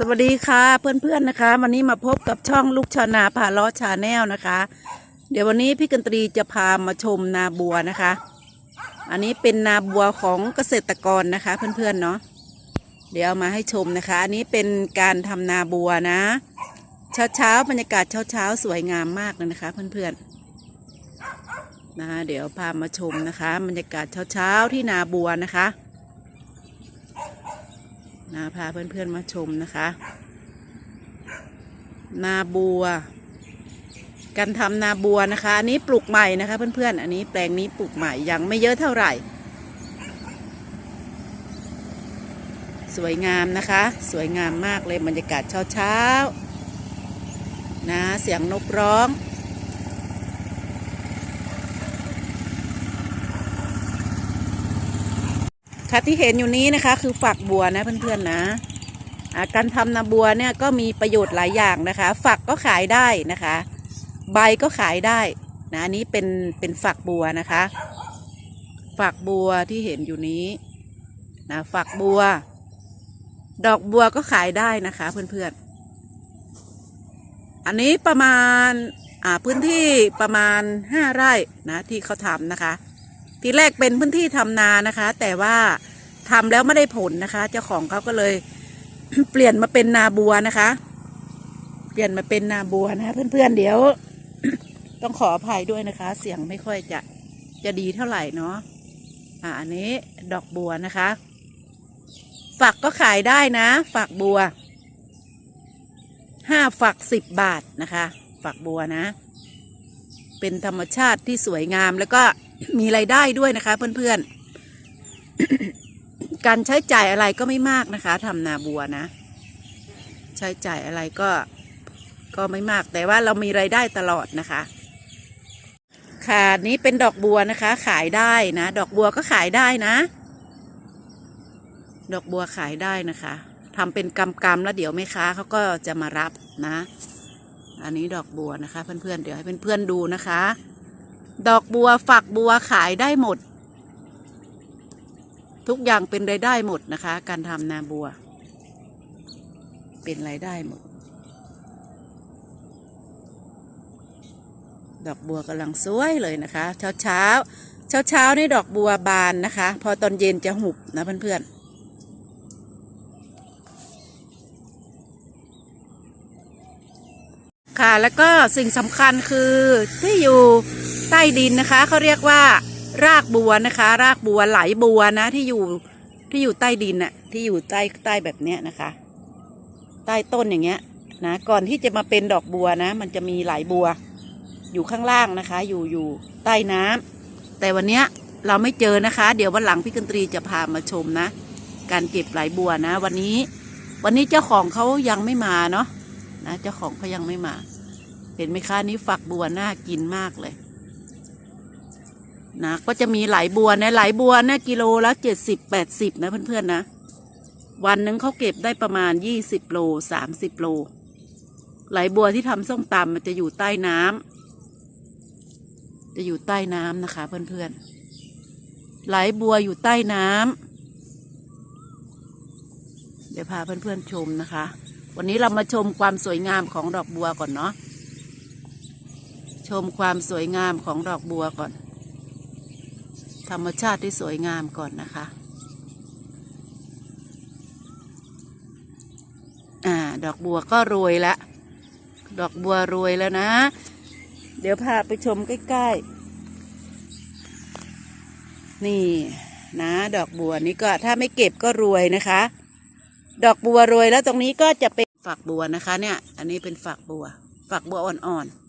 สวัสดีค่ะเพื่อนๆนะคะ วันนี้มาพบกับช่องลูกชานาพาล้อชาแนลนะคะ เดี๋ยววันนี้พี่กันตรีจะพามาชมนาบัวนะคะ อันนี้เป็นนาบัวของเกษตรกรนะคะ เพื่อนๆเนาะเดี๋ยวมาให้ชมนะคะ อันนี้เป็นการทำนาบัวนะ เช้าๆบรรยากาศเช้าๆสวยงามมากเลยนะคะ เพื่อนๆนะคะเดี๋ยวพามาชมนะคะ บรรยากาศเช้าๆที่นาบัวนะคะ นะพาเพื่อนๆมาชมนะคะ นาบัว การทำนาบัวนะคะ อันนี้ปลูกใหม่นะคะ เพื่อนๆ อันนี้แปลงนี้ปลูกใหม่ยังไม่เยอะเท่าไหร่ สวยงามนะคะ สวยงามมากเลยบรรยากาศเช้าๆนะเสียงนกร้อง ค่ะ ที่เห็นอยู่นี้นะคะ คือฝักบัวนะเพื่อนๆนะการทำนาบัวเนี่ยก็มีประโยชน์หลายอย่างนะคะ ฝักก็ขายได้นะคะ ใบก็ขายได้นะอันนี้เป็นเป็นฝักบัวนะคะ ฝักบัวที่เห็นอยู่นี้นะฝักบัว ดอกบัวก็ขายได้นะคะเพื่อนๆ อันนี้ประมาณอ่าพื้นที่ประมาณห้าไร่นะที่เขาทำนะคะ ทีแรกเป็นพื้นที่ทำนานะคะ แต่ว่าทำแล้วไม่ได้ผลนะคะ เจ้าของเขาก็เลย เปลี่ยนมาเป็นนาบัวนะคะ เปลี่ยนมาเป็นนาบัวนะคะเพื่อนๆเดี๋ยว ต้องขออภัยด้วยนะคะ เสียงไม่ค่อยจะจะดีเท่าไหร่เนาะอ่าอันนี้ดอกบัวนะคะ ฝักก็ขายได้นะ ฝักบัวห้าฝักสิบบาทนะคะ ฝักบัวนะ เป็นธรรมชาติที่สวยงามแล้วก็ มีไรายได้ด้วยนะคะ เพื่อนๆ การใช้จ่ายอะไรก็ไม่มากนะคะทำนาบัวนะ ใช้จ่ายอะไรก็ก็ไม่มากแต่ว่าเรามีไรายได้ตลอดนะคะ ค่ะนี้เป็นดอกบัวนะคะ ขายได้นะ ดอกบัวก็ขายได้นะ ดอกบัวขายได้นะคะทำเป็นกำกำๆแล้วเดี๋ยวแม่ค้าเขาก็จะมารับนะ อันนี้ดอกบัวนะคะ เพื่อนๆเดี๋ยวให้เพื่อนๆดูนะคะ ดอกบัวฝักบัวขายได้หมด ทุกอย่างเป็นรายได้หมดนะคะ การทำนาบัว เป็นรายได้หมด ดอกบัวกำลังสวยเลยนะคะ เช้าเช้าเช้าเช้านี่ดอกบัวบานนะคะ พอตอนเย็นจะหุบนะเพื่อนๆค่ะ แล้วก็สิ่งสำคัญคือที่อยู่ ใต้ดินนะคะเขาเรียกว่า รากบัวนะคะ รากบัวไหลบัวนะ ที่อยู่ที่อยู่ใต้ดินน่ะ ที่อยู่ใต้ใต้แบบเนี้ยนะคะ ใต้ต้นอย่างเงี้ย นะก่อนที่จะมาเป็นดอกบัวนะ มันจะมีไหลบัว อยู่ข้างล่างนะคะ อยู่อยู่ใต้น้ำแต่วันเนี้ยเราไม่เจอนะคะ เดี๋ยววันหลังพี่กันตรีจะพามาชมนะ การเก็บไหลบัวนะ วันนี้ วันนี้เจ้าของเขายังไม่มาเนาะนะเจ้าของเขายังไม่มา เห็นไหมคะนี่ฝักบัวน่ากินมากเลย นะก็จะมีไหลบัวนะไหลบัวนะกิโลละเจ็ดสิบแปดสิบนะเพื่อนๆนะ วันหนึ่งเขาเก็บได้ประมาณยี่สิบโลสามสิบโล ไหลบัวที่ทำส้มตำมันจะอยู่ใต้น้ำจะอยู่ใต้น้ำนะคะ เพื่อนๆไหลบัวอยู่ใต้น้ำเดี๋ยวพาเพื่อนๆชมนะคะ วันนี้เรามาชมความสวยงามของดอกบัวก่อนเนาะชมความสวยงามของดอกบัวก่อน ธรรมชาติที่สวยงามก่อนนะคะ อ่า ดอกบัวก็โรยแล้วดอกบัวโรยแล้วนะ เดี๋ยวพาไปชมใกล้ๆ นี่นะ ดอกบัวนี้ก็ถ้าไม่เก็บก็รวยนะคะ ดอกบัวโรยแล้วตรงนี้ก็จะเป็นฝักบัวนะคะ เนี่ย อันนี้เป็นฝักบัว ฝักบัวอ่อนๆ